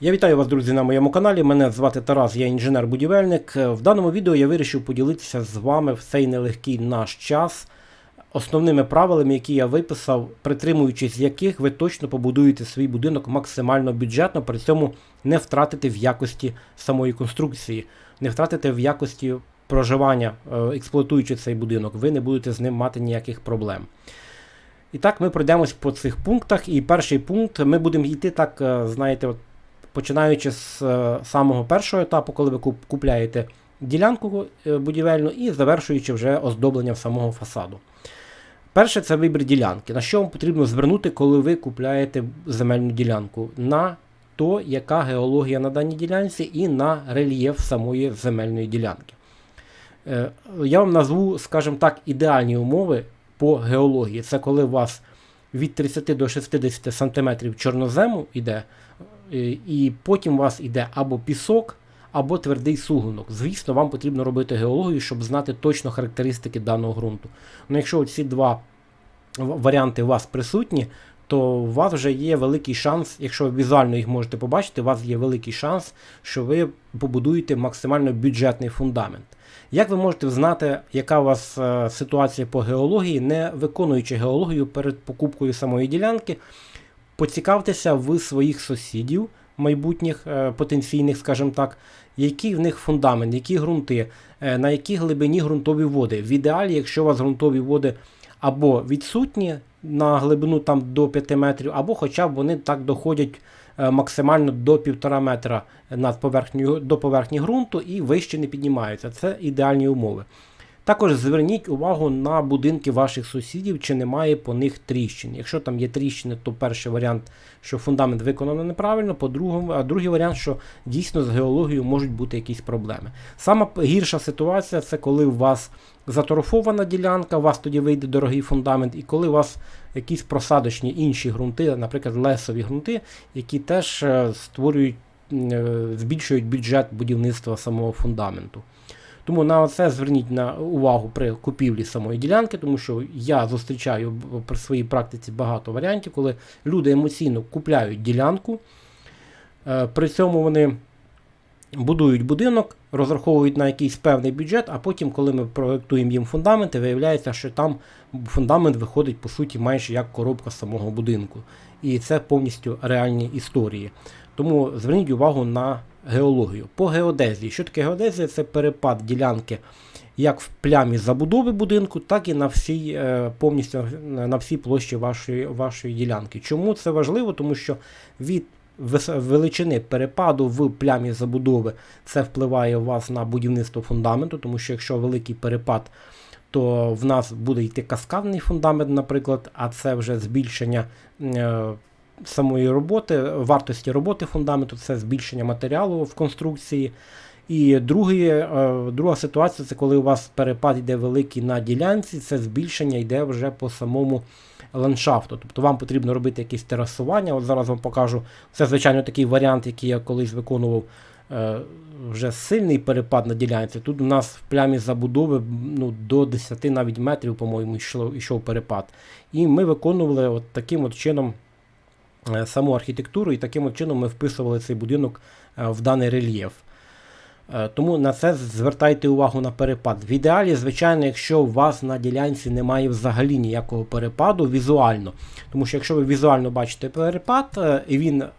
Я вітаю вас, друзі, на моєму каналі. Мене звати Тарас, я інженер-будівельник. В даному відео я вирішив поділитися з вами в цей нелегкий наш час основними правилами, які я виписав, притримуючись яких ви точно побудуєте свій будинок максимально бюджетно, при цьому не втратите в якості самої конструкції, не втратите в якості проживання, е, експлуатуючи цей будинок. Ви не будете з ним мати ніяких проблем. І так, ми пройдемось по цих пунктах. І перший пункт ми будемо йти так, е, знаєте, от, починаючи з е, самого першого етапу, коли ви куп- купляєте ділянку е, будівельну і завершуючи вже оздобленням самого фасаду. Перше це вибір ділянки. На що вам потрібно звернути, коли ви купляєте земельну ділянку? На то, яка геологія на даній ділянці, і на рельєф самої земельної ділянки. Е, Я вам назву, скажімо так, ідеальні умови по геології. Це коли у вас від 30 до 60 см чорнозему йде, і потім у вас йде або пісок, або твердий суглинок. Звісно, вам потрібно робити геологію, щоб знати точно характеристики даного ґрунту. Ну, якщо ці два варіанти у вас присутні, то у вас вже є великий шанс, якщо ви візуально їх можете побачити, у вас є великий шанс, що ви побудуєте максимально бюджетний фундамент. Як ви можете знати, яка у вас е, ситуація по геології, не виконуючи геологію перед покупкою самої ділянки, поцікавтеся в своїх сусідів, майбутніх е, потенційних, скажімо так, який в них фундамент, які ґрунти, е, на якій глибині ґрунтові води. В ідеалі, якщо у вас ґрунтові води або відсутні на глибину там до 5 метрів, або хоча б вони так доходять е, максимально до 1,5 метра над поверхнею, до поверхні ґрунту і вище не піднімаються. Це ідеальні умови. Також зверніть увагу на будинки ваших сусідів, чи немає по них тріщин. Якщо там є тріщини, то перший варіант, що фундамент виконано неправильно, по-другому, а другий варіант, що дійсно з геологією можуть бути якісь проблеми. Сама гірша ситуація це коли у вас заторфована ділянка, у вас тоді вийде дорогий фундамент, і коли у вас якісь просадочні інші ґрунти, наприклад, лесові ґрунти, які теж е, створюють, е, збільшують бюджет будівництва самого фундаменту. Тому на це зверніть на увагу при купівлі самої ділянки, тому що я зустрічаю при своїй практиці багато варіантів, коли люди емоційно купляють ділянку, е, при цьому вони будують будинок, розраховують на якийсь певний бюджет, а потім, коли ми проєктуємо їм фундаменти, виявляється, що там фундамент виходить по суті майже як коробка самого будинку. І це повністю реальні історії. Тому зверніть увагу на геологію. По геодезії. Що таке геодезія? Це перепад ділянки як в плямі забудови будинку, так і на всій, е, повністю на всій площі вашої, вашої ділянки. Чому це важливо? Тому що від величини перепаду в плямі забудови це впливає у вас на будівництво фундаменту, тому що якщо великий перепад, то в нас буде йти каскадний фундамент, наприклад, а це вже збільшення е, самої роботи, вартості роботи фундаменту, це збільшення матеріалу в конструкції. І другий, е, друга ситуація це коли у вас перепад йде великий на ділянці, це збільшення йде вже по самому ландшафту. Тобто вам потрібно робити якесь терасування. От зараз вам покажу. Це, звичайно, такий варіант, який я колись виконував. е, Вже сильний перепад на ділянці. Тут у нас в плямі забудови ну, до 10 навіть метрів, по-моєму, йшов перепад. І ми виконували от таким от чином саму архітектуру, і таким чином ми вписували цей будинок е, в даний рельєф. Е, Тому на це звертайте увагу на перепад. В ідеалі, звичайно, якщо у вас на ділянці немає взагалі ніякого перепаду візуально. Тому що якщо ви візуально бачите перепад, е, і він е,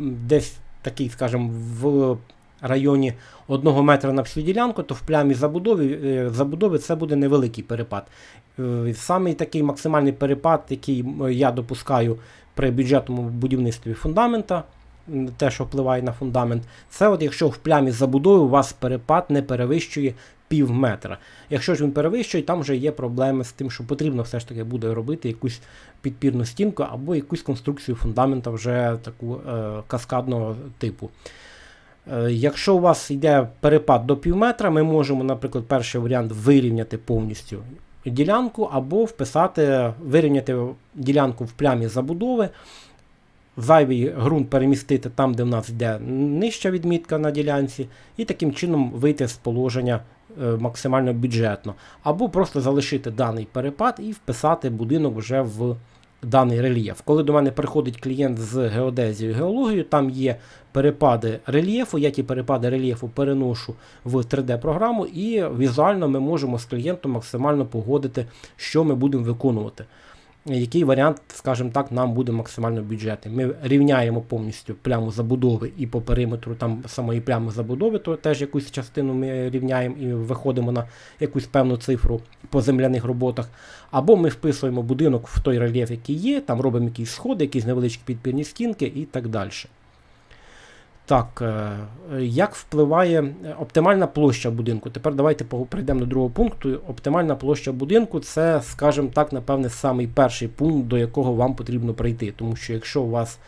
десь такий, скажімо, в районі 1 метра на всю ділянку, то в плямі забудови, е, забудови це буде невеликий перепад. Е, Самий такий максимальний перепад, який я допускаю при бюджетному будівництві фундамента, те, що впливає на фундамент, це от якщо в плямі забудови у вас перепад не перевищує пів метра. Якщо ж він перевищує, там вже є проблеми з тим, що потрібно все ж таки буде робити якусь підпірну стінку або якусь конструкцію фундамента вже таку е, каскадного типу. Е, Якщо у вас йде перепад до пів метра, ми можемо, наприклад, перший варіант вирівняти повністю ділянку, або вписати, вирівняти ділянку в плямі забудови, зайвий ґрунт перемістити там, де в нас йде нижча відмітка на ділянці, і таким чином вийти з положення е, максимально бюджетно. Або просто залишити даний перепад і вписати будинок вже в даний рельєф. Коли до мене приходить клієнт з геодезією геологією, там є перепади рельєфу. Я ті перепади рельєфу переношу в 3D-програму, і візуально ми можемо з клієнтом максимально погодити, що ми будемо виконувати. Який варіант, скажімо так, нам буде максимально бюджетний. Ми рівняємо повністю пляму забудови і по периметру там самої плями забудови, то теж якусь частину ми рівняємо і виходимо на якусь певну цифру по земляних роботах. Або ми вписуємо будинок в той рельєф, який є, там робимо якісь сходи, якісь невеличкі підпірні стінки і так далі. Так, е, як впливає оптимальна площа будинку? Тепер давайте перейдемо до другого пункту. Оптимальна площа будинку це, скажімо так, напевне, самий перший пункт, до якого вам потрібно прийти. Тому що якщо у вас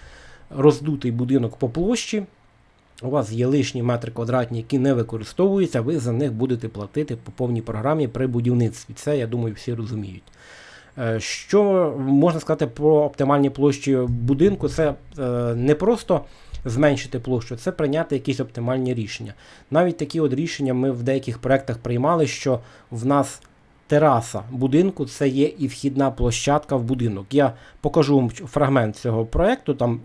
роздутий будинок по площі, у вас є лишні метри квадратні, які не використовуються, ви за них будете платити по повній програмі при будівництві. Це, я думаю, всі розуміють. Е, що можна сказати про оптимальні площі будинку? Це е, не просто зменшити площу, це прийняти якісь оптимальні рішення. Навіть такі от рішення ми в деяких проєктах приймали, що в нас тераса будинку це є і вхідна площадка в будинок. Я покажу вам фрагмент цього проєкту. Там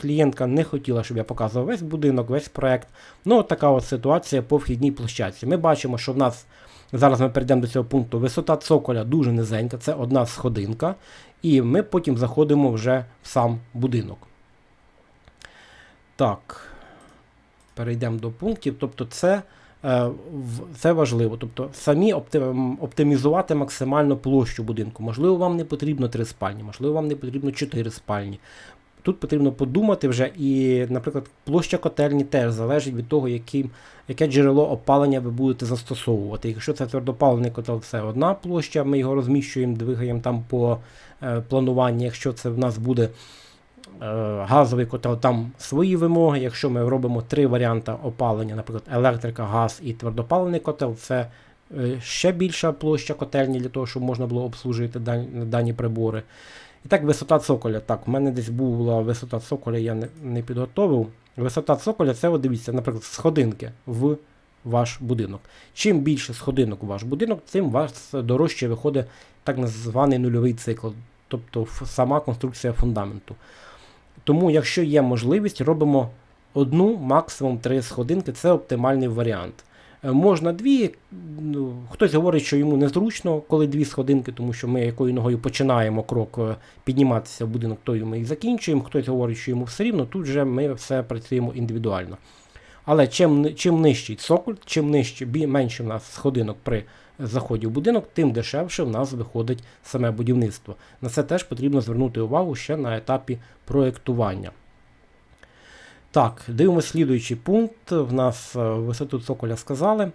клієнтка не хотіла, щоб я показував весь будинок, весь проєкт. Ну, от така от ситуація по вхідній площадці. Ми бачимо, що в нас. Зараз ми перейдемо до цього пункту. Висота цоколя дуже низенька, це одна сходинка, і ми потім заходимо вже в сам будинок. Так, перейдемо до пунктів. Тобто, це е, це важливо. Тобто, самі оптимізувати максимально площу будинку. Можливо, вам не потрібно три спальні, можливо, вам не потрібно чотири спальні. Тут потрібно подумати вже, і, наприклад, площа котельні теж залежить від того, яким, яке джерело опалення ви будете застосовувати. Якщо це твердопалений котел, це одна площа, ми його розміщуємо, двигаємо там по е, плануванню. Якщо це в нас буде газовий котел, там свої вимоги. Якщо ми робимо три варіанти опалення, наприклад, електрика, газ і твердопалений котел, це е, ще більша площа котельні для того, щоб можна було обслужити дані прибори. І так, висота цоколя. Так, в мене десь була висота цоколя, я не не підготовив. Висота цоколя це, от дивіться, наприклад, сходинки в ваш будинок. Чим більше сходинок у ваш будинок, тим вас дорожче виходить так званий нульовий цикл, тобто сама конструкція фундаменту. Тому, якщо є можливість, робимо одну, максимум три сходинки, це оптимальний варіант. Е, можна дві, ну, хтось говорить, що йому незручно, коли дві сходинки, тому що ми якою ногою починаємо крок е, підніматися в будинок, тою ми і закінчуємо. Хтось говорить, що йому все рівно, тут вже ми все працюємо індивідуально. Але чим чим нижчий цоколь, чим нижче, менше в нас сходинок при заході в будинок, тим дешевше в нас виходить саме будівництво. На це теж потрібно звернути увагу ще на етапі проєктування. Так, дивимося слідуючий пункт. В нас е, висоту цоколя сказали.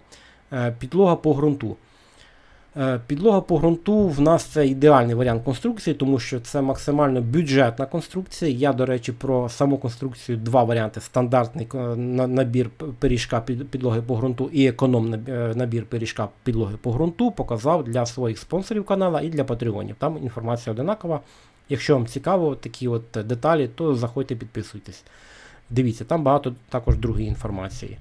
Е, підлога по ґрунту. Е, підлога по ґрунту в нас це ідеальний варіант конструкції, тому що це максимально бюджетна конструкція. Я, до речі, про саму конструкцію два варіанти: стандартний е, набір пиріжка підлоги по ґрунту і економ е, набір пиріжка підлоги по ґрунту показав для своїх спонсорів канала і для патреонів. Там інформація одинакова. Якщо вам цікаво такі от деталі, то заходьте підписуйтесь. Дивіться, там багато також другої інформації.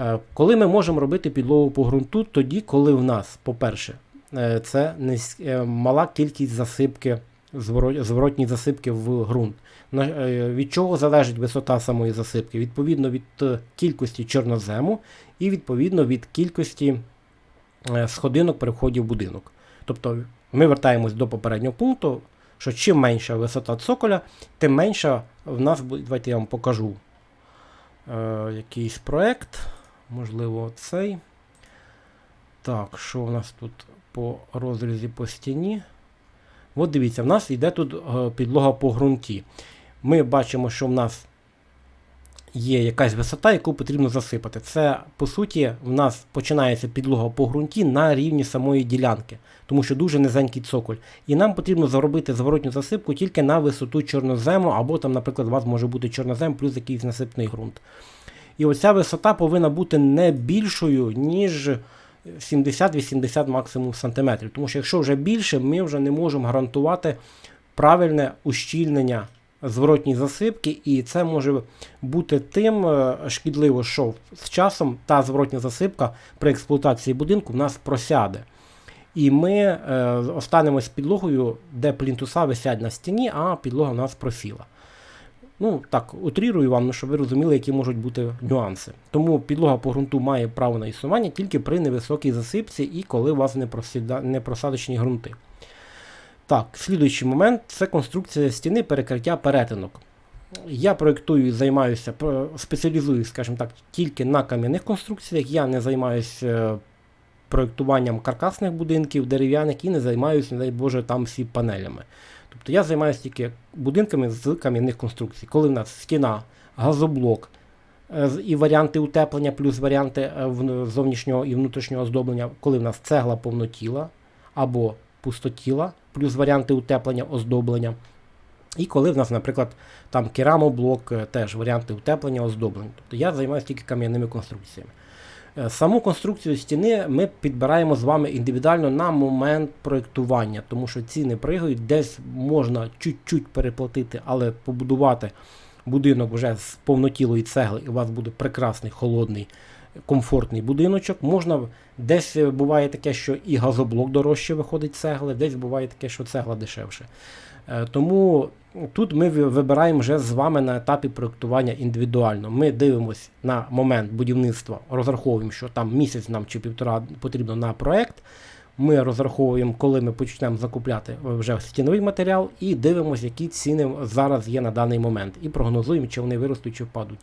Е, коли ми можемо робити підлогу по ґрунту, тоді, коли в нас, по-перше, е, це е, мала кількість засипки, зворотні засипки в ґрунт. Від чого залежить висота самої засипки? Відповідно від кількості чорнозему і відповідно від кількості сходинок при вході в будинок. Тобто ми вертаємось до попереднього пункту, що чим менша висота цоколя, тим менша в нас буде. Давайте я вам покажу е, якийсь проект. Можливо, цей. Так, що в нас тут по розрізі по стіні? От дивіться, в нас йде тут е, підлога по ґрунті. Ми бачимо, що в нас є якась висота, яку потрібно засипати. Це, по суті, в нас починається підлога по ґрунті на рівні самої ділянки, тому що дуже низенький цоколь. І нам потрібно заробити зворотню засипку тільки на висоту чорнозему, або там, наприклад, у вас може бути чорнозем плюс якийсь насипний ґрунт. І оця висота повинна бути не більшою, ніж 70-80 максимум сантиметрів. Тому що якщо вже більше, ми вже не можемо гарантувати правильне ущільнення зворотній засипки, і це може бути тим е, шкідливо, що з часом та зворотня засипка при експлуатації будинку в нас просяде. І ми е, останемось підлогою, де плінтуса висять на стіні, а підлога у нас просіла. Ну, так, утрірую вам, щоб ви розуміли, які можуть бути нюанси. Тому підлога по ґрунту має право на існування тільки при невисокій засипці і коли у вас не, просіда... просадочні ґрунти. Так, слідуючий момент це конструкція стіни перекриття перетинок. Я проєктую і займаюся, спеціалізуюсь, скажімо так, тільки на кам'яних конструкціях. Я не займаюся е, проєктуванням каркасних будинків, дерев'яних і не займаюся, не дай Боже, там всі панелями. Тобто я займаюся тільки будинками з кам'яних конструкцій. Коли в нас стіна, газоблок е, і варіанти утеплення, плюс варіанти е, зовнішнього і внутрішнього оздоблення, коли в нас цегла повнотіла або пустотіла, плюс варіанти утеплення, оздоблення. І коли в нас, наприклад, там керамоблок, е, теж варіанти утеплення, оздоблення. Тобто я займаюся тільки кам'яними конструкціями. Е, Саму конструкцію стіни ми підбираємо з вами індивідуально на момент проєктування, тому що ціни пригають, десь можна чуть-чуть переплатити, але побудувати будинок вже з повнотілої цегли, і у вас буде прекрасний, холодний, комфортний будиночок. Можна десь е, буває таке, що і газоблок дорожче виходить цегли, десь буває таке, що цегла дешевше. Е, Тому тут ми вибираємо вже з вами на етапі проєктування індивідуально. Ми дивимося на момент будівництва, розраховуємо, що там місяць нам чи півтора потрібно на проєкт. Ми розраховуємо, коли ми почнемо закупляти вже стіновий матеріал, і дивимося, які ціни зараз є на даний момент, і прогнозуємо, чи вони виростуть, чи впадуть.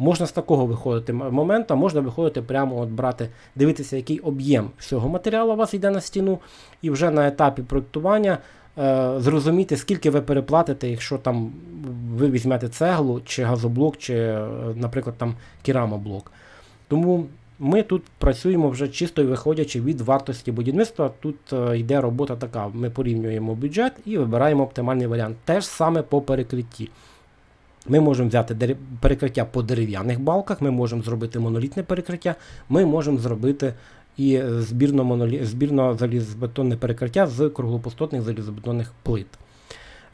Можна з такого виходити моменту, можна виходити прямо от брати, дивитися, який об'єм всього матеріалу у вас йде на стіну, і вже на етапі проєктування е, зрозуміти, скільки ви переплатите, якщо там ви візьмете цеглу, чи газоблок, чи, е, наприклад, там керамоблок. Тому ми тут працюємо вже чисто виходячи від вартості будівництва. Тут е, йде робота така: ми порівнюємо бюджет і вибираємо оптимальний варіант. Те ж саме по перекритті. Ми можемо взяти перекриття по дерев'яних балках, ми можемо зробити монолітне перекриття, ми можемо зробити і е, збірно, монолі... збірно залізобетонне перекриття з круглопустотних залізобетонних плит.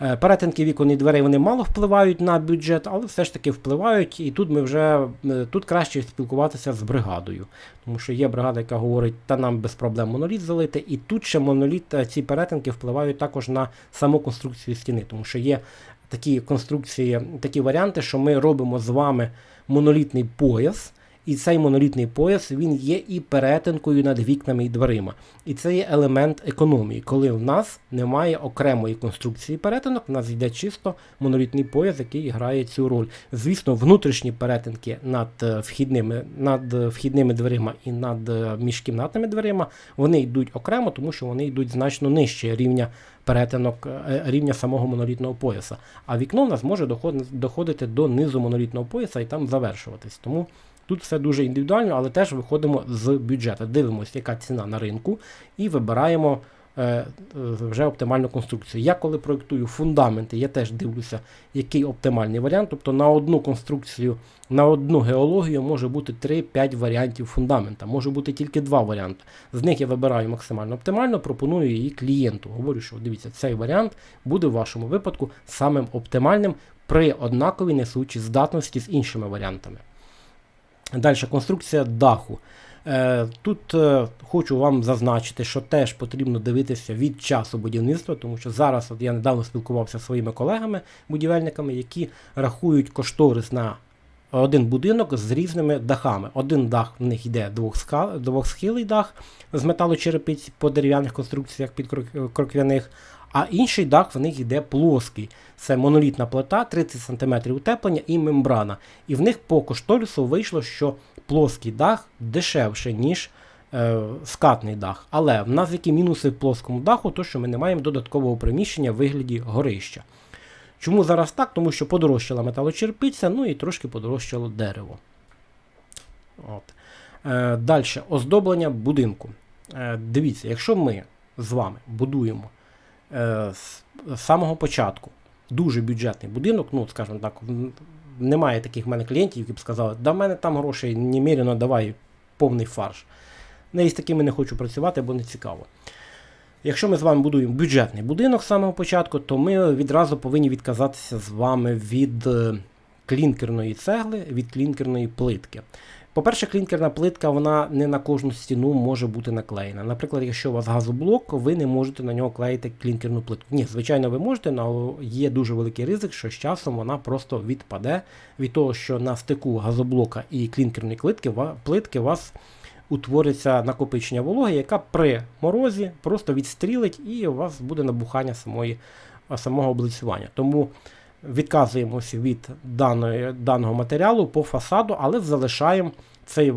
Е, Перетинки вікон і дверей вони мало впливають на бюджет, але все ж таки впливають. І тут ми вже е, тут краще спілкуватися з бригадою. Тому що є бригада, яка говорить, та нам без проблем моноліт залити. І тут ще моноліт, ці перетинки впливають також на саму конструкцію стіни, тому що є такі конструкції, такі варіанти, що ми робимо з вами монолітний пояс. І цей монолітний пояс він є і перетинкою над вікнами і дверима. І це є елемент економії, коли в нас немає окремої конструкції перетинок, в нас йде чисто монолітний пояс, який грає цю роль. Звісно, внутрішні перетинки над е, вхідними, над е, вхідними дверима і над е, міжкімнатними дверима вони йдуть окремо, тому що вони йдуть значно нижче рівня перетинок рівня самого монолітного пояса. А вікно в нас може доходити до низу монолітного пояса і там завершуватись. Тому Тут все дуже індивідуально, але теж виходимо з бюджету. Дивимося, яка ціна на ринку, і вибираємо е, е, вже оптимальну конструкцію. Я коли проєктую фундаменти, я теж дивлюся, який оптимальний варіант. Тобто на одну конструкцію, на одну геологію може бути 3-5 варіантів фундамента, може бути тільки два варіанти. З них я вибираю максимально оптимально, пропоную її клієнту. Говорю, що дивіться, цей варіант буде в вашому випадку самим оптимальним при однаковій несучій здатності з іншими варіантами. Далі конструкція даху. Е, Тут е, хочу вам зазначити, що теж потрібно дивитися від часу будівництва, тому що зараз от я недавно спілкувався зі своїми колегами-будівельниками, які рахують кошторис на один будинок з різними дахами. Один дах в них йде двохсхилий дах з металочерепиць по дерев'яних конструкціях під крок- кроквяних, а інший дах в них йде плоский. Це монолітна плита, 30 см утеплення і мембрана. І в них по кошторису вийшло, що плоский дах дешевше, ніж е, скатний дах. Але в нас які мінуси в плоскому даху, то що ми не маємо додаткового приміщення в вигляді горища. Чому зараз так? Тому що подорожчала металочерпиця, ну і трошки подорожчало дерево. От. Е, Далі, оздоблення будинку. Е, дивіться, якщо ми з вами будуємо з з самого початку дуже бюджетний будинок, ну, скажімо так, немає таких в мене клієнтів, які б сказали, да в мене там грошей неміряно, давай повний фарш. Не з такими не хочу працювати, бо не цікаво. Якщо ми з вами будуємо бюджетний будинок з самого початку, то ми відразу повинні відказатися з вами від е, клінкерної цегли, від клінкерної плитки. По-перше, клінкерна плитка вона не на кожну стіну може бути наклеєна. Наприклад, якщо у вас газоблок, ви не можете на нього клеїти клінкерну плитку. Ні, звичайно, ви можете, але є дуже великий ризик, що з часом вона просто відпаде від того, що на стику газоблока і клінкерної плитки, плитки у вас утвориться накопичення вологи, яка при морозі просто відстрілить і у вас буде набухання самої, самого облицювання. Тому відказуємося від даної, даного матеріалу по фасаду, але залишаємо цей е,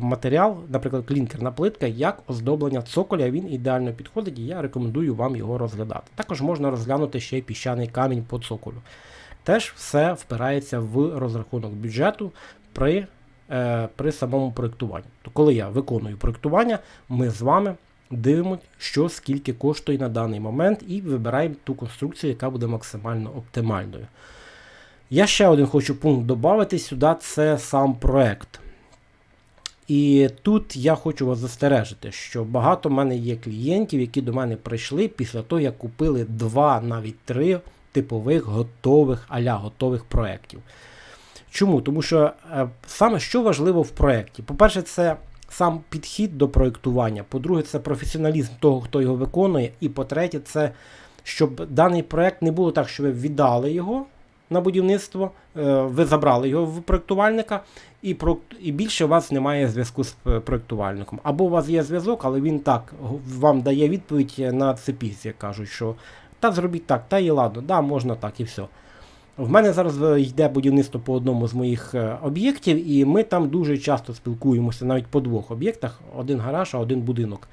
матеріал, наприклад, клінкерна плитка, як оздоблення цоколя. Він ідеально підходить, і я рекомендую вам його розглядати. Також можна розглянути ще й піщаний камінь по цоколю. Теж все впирається в розрахунок бюджету при, е, при самому проєктуванні. Коли я виконую проєктування, ми з вами дивимося, що скільки коштує на даний момент, і вибираємо ту конструкцію, яка буде максимально оптимальною. Я ще один хочу пункт додати сюди, це сам проект. І тут я хочу вас застережити, що багато в мене є клієнтів, які до мене прийшли після того, як купили два, навіть три типових готових аля готових проєктів. Чому? Тому що е, саме що важливо в проєкті? По-перше, це сам підхід до проєктування. По-друге, це професіоналізм того, хто його виконує. І по-третє, це щоб даний проєкт не було так, що ви віддали його на будівництво, е, ви забрали його в проєктувальника, і, і більше у вас немає зв'язку з е, проєктувальником. Або у вас є зв'язок, але він так вам дає відповідь на цепісь, як кажуть, що та зробіть так, та і ладно, да, можна так і все. В мене зараз е, йде будівництво по одному з моїх е, об'єктів, і ми там дуже часто спілкуємося навіть по двох об'єктах: один гараж, а один будинок.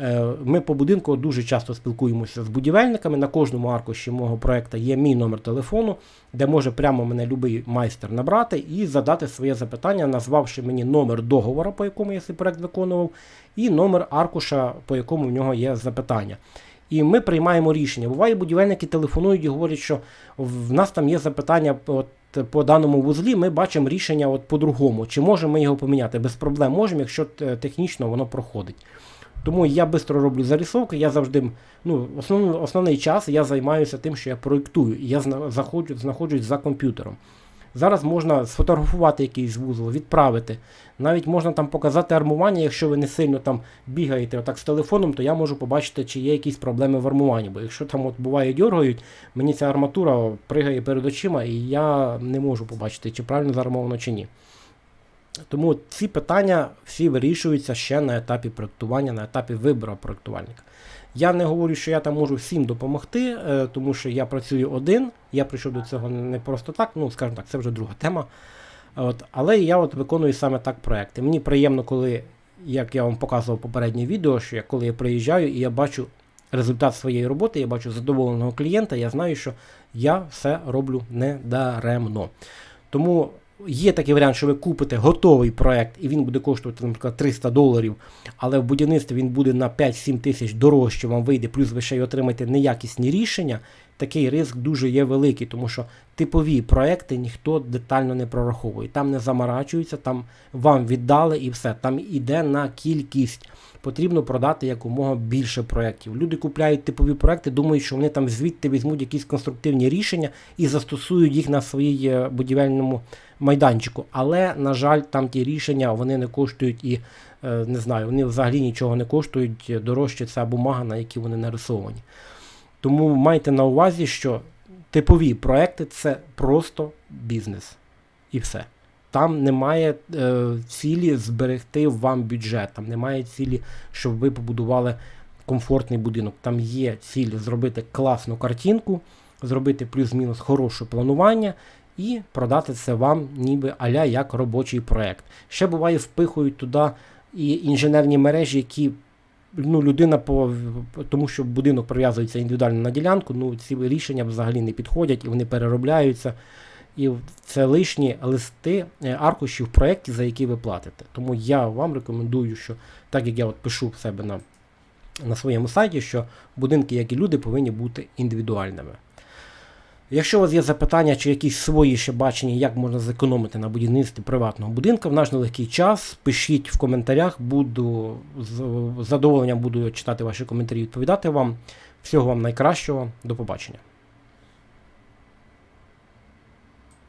Е, Ми по будинку дуже часто спілкуємося з будівельниками. На кожному аркуші мого проекту є мій номер телефону, де може прямо мене любий майстер набрати і задати своє запитання, назвавши мені номер договора, по якому я цей проект виконував, і номер аркуша, по якому в нього є запитання. І ми приймаємо рішення. Буває, будівельники телефонують і говорять, що в нас там є запитання от, по даному вузлі, ми бачимо рішення от по-другому. Чи можемо ми його поміняти? Без проблем можемо, якщо е, технічно воно проходить. Тому я швидко роблю зарисовки, я завжди, ну, основний, основний час я займаюся тим, що я проєктую, я зна- знаходжусь за комп'ютером. Зараз можна сфотографувати якийсь вузол, відправити. Навіть можна там показати армування, якщо ви не сильно там бігаєте отак з телефоном, то я можу побачити, чи є якісь проблеми в армуванні. Бо якщо там от буває дергають, мені ця арматура пригає перед очима, і я не можу побачити, чи правильно заармовано, чи ні. Тому ці питання всі вирішуються ще на етапі проєктування, на етапі вибору проєктувальника. Я не говорю, що я там можу всім допомогти, е, тому що я працюю один, я прийшов до цього не просто так, ну скажімо так, це вже друга тема. От, але я от виконую саме так проекти. Мені приємно, коли, як я вам показував попереднє відео, що я, коли я приїжджаю і я бачу результат своєї роботи, я бачу задоволеного клієнта, я знаю, що я все роблю не даремно. Тому є такий варіант, що ви купите готовий проект, і він буде коштувати, наприклад, 300 доларів, але в будівництві він буде на 5-7 тисяч дорожче вам вийде, плюс ви ще й отримаєте неякісні рішення. Такий ризик дуже є великий, тому що типові проекти ніхто детально не прораховує. Там не заморачуються, там вам віддали і все. Там іде на кількість. Потрібно продати якомога більше проєктів. Люди купляють типові проекти, думають, що вони там звідти візьмуть якісь конструктивні рішення і застосують їх на своїй е, будівельному майданчику. Але, на жаль, там ті рішення вони не коштують і е, не знаю, вони взагалі нічого не коштують. Дорожче ця бумага, на якій вони нарисовані. Тому майте на увазі, що типові проекти це просто бізнес. І все. Там немає е, цілі зберегти вам бюджет, там немає цілі, щоб ви побудували комфортний будинок. Там є ціль зробити класну картинку, зробити плюс-мінус хороше планування і продати це вам ніби аля як робочий проект. Ще буває, впихують туди і інженерні мережі, які ну, людина по тому, що будинок прив'язується індивідуально на ділянку, ну ці рішення взагалі не підходять і вони переробляються. І це лишні листи е, аркуші в проєкті, за які ви платите. Тому я вам рекомендую, що так як я от пишу в себе на, на своєму сайті, що будинки, як і люди, повинні бути індивідуальними. Якщо у вас є запитання чи якісь свої ще бачення, як можна зекономити на будівництві приватного будинку в наш нелегкий час, пишіть в коментарях, буду з задоволенням буду читати ваші коментарі відповідати вам. Всього вам найкращого, до побачення.